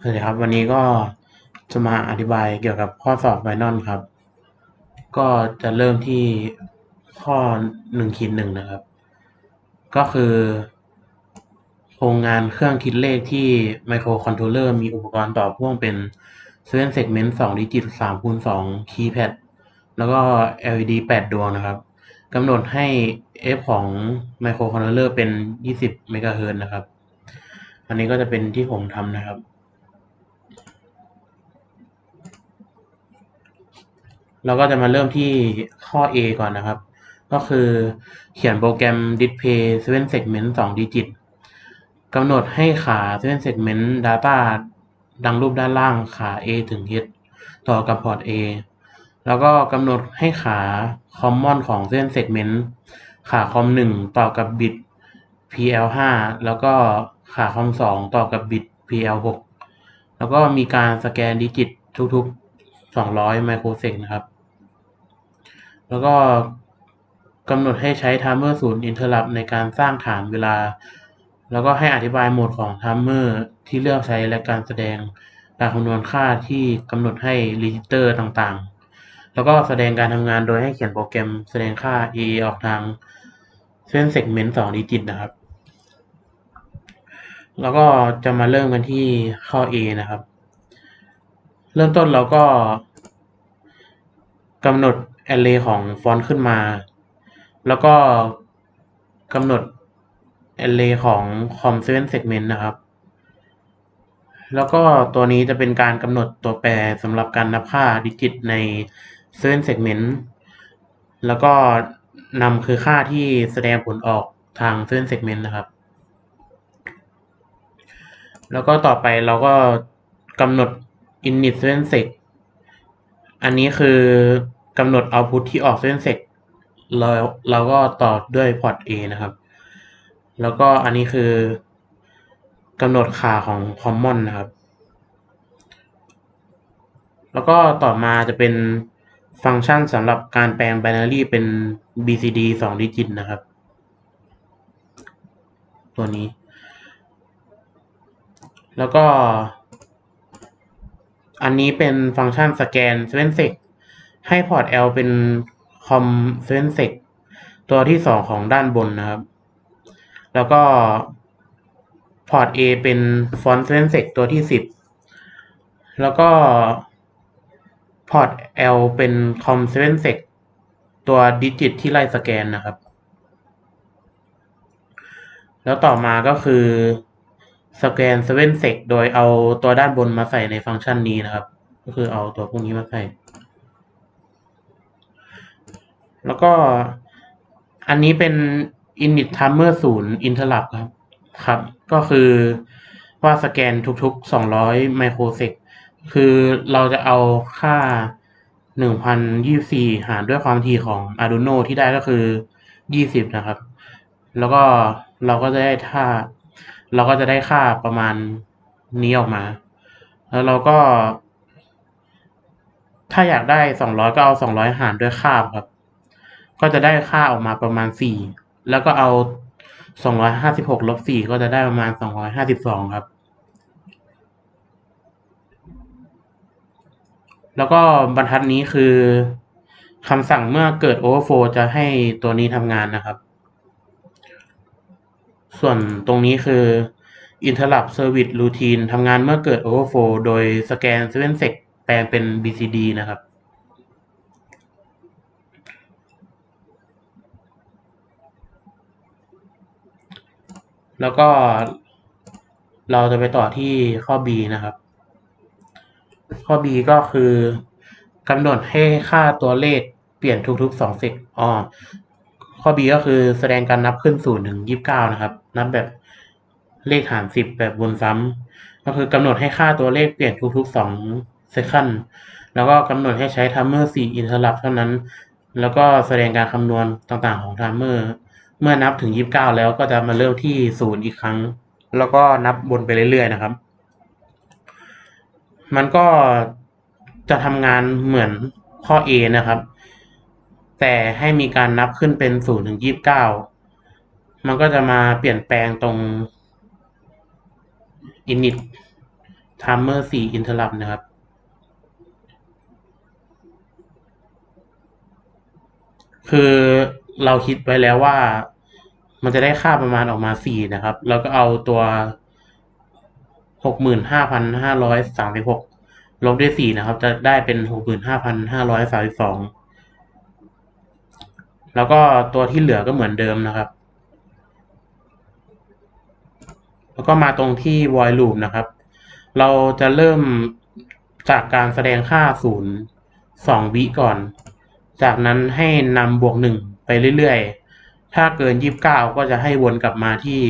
สวัสดีครับ วันนี้ก็จะมาอธิบายเกี่ยวกับข้อสอบไบนอนครับ ก็จะเริ่มที่ข้อหนึ่งขีดหนึ่งนะครับ ก็คือ โครงงานเครื่องคิดเลขที่ไมโครคอนโทรลเลอร์มีอุปกรณ์ต่อพ่วงเป็น7 segment 2ดิจิต3คูณ2 keypad แล้วก็ LED 8ดวงนะครับกำหนดให้ f ของไมโครคอนโทรลเลอร์เป็น20เมกะเฮิรตซ์นะครับอันนี้ก็จะเป็นที่ผมทำนะครับ เราก็จะมาเริ่มที่ข้อ A ก่อนนะครับ ก็คือเขียนโปรแกรม display 7 segment 2 digit กำหนดให้ขา7 segment data ดังรูปด้านล่างขา A ถึง H ต่อกับพอร์ต A แล้วก็กำหนดให้ขา common ของ7 segment ขา com 1ต่อกับบิต PL 5แล้วก็ขา com 2ต่อกับบิต PL 6แล้วก็มีการสแกนดิจิตทุกๆ 200 ไมโครเซกนะครับ แล้วก็กำหนดให้ใช้ timer ศูนย์ interrupt ในการสร้างฐานเวลา แล้วก็ให้อธิบายโหมดของ timer ที่เลือกใช้และการแสดงการคำนวณค่าที่กำหนดให้ register ต่างๆ แล้วก็แสดงการทำงานโดยให้เขียนโปรแกรมแสดงค่า EE ออกทางเส้น segment 2ดิจิตนะครับ แล้วก็จะมาเริ่มกันที่ข้อ A นะครับ เริ่มต้นเราก็กำหนด array ของฟอนต์ขึ้นมา แล้วก็กำหนด array ของ com 7 segment นะครับ แล้วก็ตัวนี้จะเป็นการกำหนดตัวแปรสำหรับการนับค่าดิจิตใน 7 segment แล้วก็นำคือค่าที่แสดงผลออกทาง 7 segment นะครับ แล้วก็ต่อไปเราก็กำหนด init 7 seg อันนี้คือ กำหนด output ที่ออก7 seg เราเราก็ต่อด้วย port A นะครับ แล้วก็อันนี้คือกำหนดค่าของ common นะครับ แล้วก็ต่อมาจะเป็นฟังก์ชันสำหรับการแปลง binary เป็น BCD 2 ดิจิตนะครับ ตัวนี้ แล้วก็ อันนี้เป็นฟังก์ชันสแกน7 seg ให้พอร์ต L เป็น com 7 seg ตัวที่สองของด้านบนนะครับ แล้วก็พอร์ต A เป็นฟอนต์7 seg ตัวที่สิบแล้วก็พอร์ต L เป็น com 7 seg ตัวดิจิตที่ไล่สแกนนะครับ แล้วต่อมาก็คือสแกน7 seg โดยเอาตัวด้านบนมาใส่ในฟังก์ชันนี้นะครับ ก็คือเอาตัวพวกนี้มาใส่ แล้วก็อันนี้เป็น init timer 0 interrupt ครับ ครับ ก็คือว่าสแกนทุกๆ 200 ไมโครเซกคือเราจะเอาค่า 1024 หารด้วยความถี่ของ Arduino ที่ได้ก็คือ 20 นะครับ แล้วก็เราก็จะได้ค่าเราก็จะได้ค่าประมาณนี้ออกมา แล้วเราก็ ถ้าอยากได้ 200 ก็เอา 200 หารด้วยค่าครับ ก็จะได้ค่าออกมาประมาณ4แล้วก็เอา256ลบ4ก็จะได้ประมาณ252ครับ แล้วก็บรรทัดนี้คือคำสั่งเมื่อเกิด overflow จะให้ตัวนี้ทำงานนะครับ ส่วนตรงนี้คือ interrupt service routine ทำงานเมื่อเกิด overflow โดยสแกน 7 seg แปลงเป็น BCD นะครับ แล้วก็เราจะไปต่อที่ข้อ B นะครับ ข้อ B ก็คือกำหนดให้ค่าตัวเลขเปลี่ยนทุกๆ2เซกอ๋อข้อ B ก็คือแสดงการนับขึ้น0ถึง29นะครับ นับแบบเลขหาร10แบบวนซ้ำก็คือกำหนดให้ค่าตัวเลขเปลี่ยนทุกๆ2เซคันแล้วก็กำหนดให้ใช้ timer 4 interrupt เท่านั้น แล้วก็แสดงการคำนวณต่างๆของ timer เมื่อ เมื่อนับถึง 29 แล้วก็จะมาเริ่มที่ 0 อีกครั้ง แล้วก็นับวนไปเรื่อยๆนะครับ มันก็จะทำงานเหมือนข้อ A นะครับ แต่ให้มีการนับขึ้นเป็น 0 ถึง 29 มันก็จะมาเปลี่ยนแปลงตรง init timer 4 interrupt นะครับคือ เราคิดไว้แล้วว่า มันจะได้ค่าประมาณออกมา4นะครับ แล้วก็เอาตัว65,536ลบด้วย4นะครับ จะได้เป็น65,532แล้วก็ตัวที่เหลือก็เหมือนเดิมนะครับ แล้วก็มาตรงที่ void loop นะครับ เราจะเริ่มจากการแสดงค่า0 2วิก่อน จากนั้นให้นำบวก1 ไปเรื่อยๆ ถ้าเกิน 29 ก็จะให้วนกลับมาที่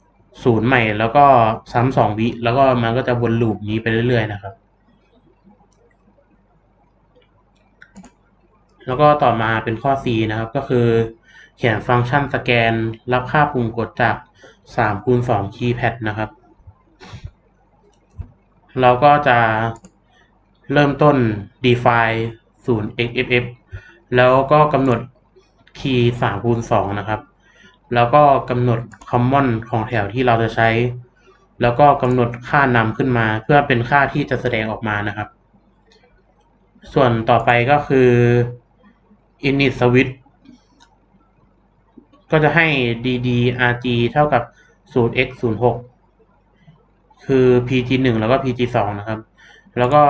0ใหม่ แล้วก็ซ้ำ2วิ แล้วก็มันก็จะวนลูปนี้ไปเรื่อยๆ นะครับ แล้วก็ต่อมาเป็นข้อ C นะครับ ก็คือเขียนฟังก์ชันสแกน รับค่าปุ่มกดจาก3คูณ2คีย์แพดนะครับ เราก็จะเริ่มต้น define 0 xff แล้วก็กำหนด คีย์3คูณ2นะครับ แล้วก็กำหนด common ของแถวที่เราจะใช้ แล้วก็กำหนดค่านำขึ้นมา เพื่อเป็นค่าที่จะแสดงออกมานะครับ ส่วนต่อไปก็คือ init switch ก็จะให้ ddrg เท่ากับ 0x 06คือ pg 1แล้วก็ pg 2นะครับ แล้วก็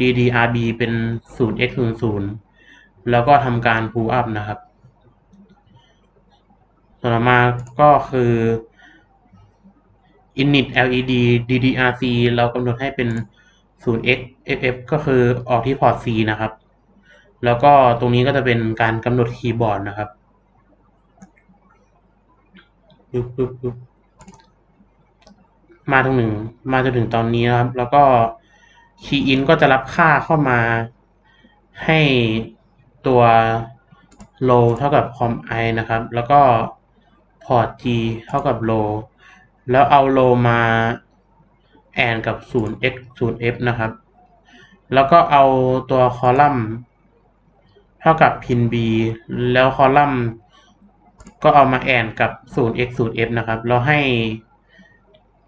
ddrb เป็น 0x 00แล้วก็ทำการ pull up นะครับ ต่อมาก็คือ init led ddrc เรากำหนดให้เป็น 0x ff ก็คือออกที่พอร์ต c นะครับ แล้วก็ตรงนี้ก็จะเป็นการกำหนดคีย์บอร์ดนะครับปึ๊บปึ๊บปึ๊บมาตรงหนึ่งมาจนถึงตอนนี้นะครับ แล้วก็ key in ก็จะรับค่าเข้ามาให้ตัว low เท่ากับ com i นะครับ แล้วก็ port g เท่ากับ low แล้วเอา low มา and กับ 0x 0f นะครับ แล้วก็เอาตัวคอลัมน์เท่ากับ pin b แล้วคอลัมน์ก็เอามาแอนกับ 0x 0f นะครับแล้วให้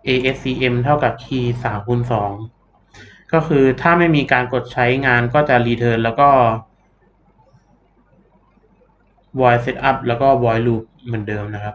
ASCM เท่ากับ key 3คูณ2ก็คือถ้าไม่มีการกดใช้งานก็จะ return แล้วก็ void setup แล้วก็ void loop เหมือนเดิมนะครับ